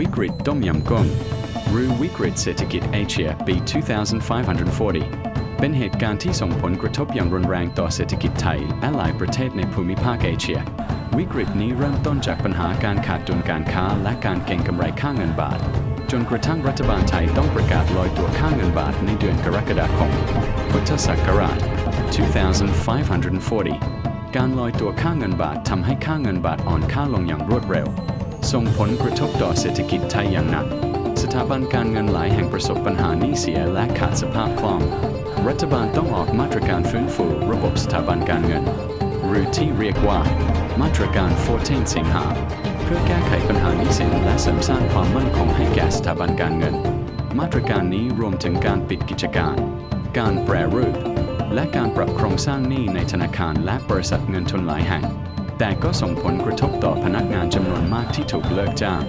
วิกฤตต้มยำกุ้งหรือวิกฤตเศรษฐกิจเอเชียปี 2540 เป็นเหตุการณ์ที่ส่งผลกระทบอย่างรุนแรงต่อเศรษฐกิจไทยและหลายประเทศในภูมิภาคเอเชีย วิกฤตนี้เริ่มต้นจากปัญหาการขาดดุลการค้าและการเก็งกำไรค่าเงินบาท จนกระทั่งรัฐบาลไทยต้องประกาศลอยตัวค่าเงินบาทในเดือนกรกฎาคม พุทธศักราช 2540 การลอยตัวค่าเงินบาททำให้ค่าเงินบาทอ่อนค่าลงอย่างรวดเร็ว ส่งผลกระทบต่อเศรษฐกิจไทยอย่างหนัก สถาบันการเงินหลายแห่งประสบปัญหาหนี้เสียและขาดสภาพคล่อง รัฐบาลต้องออกมาตรการฟื้นฟูระบบสถาบันการเงิน หรือที่เรียกว่า มาตรการ14สิงหา เพื่อแก้ไขปัญหาหนี้สินและเสริมสร้างความมั่นคงให้แก่สถาบันการเงิน มาตรการนี้รวมถึงการปิดกิจการ การแปรรูปและการปรับโครงสร้างหนี้ในธนาคารและบริษัทเงินทุนหลายแห่ง แต่ก็ส่งผลกระทบต่อพนักงานจำนวนมากที่ถูกเลิกจ้าง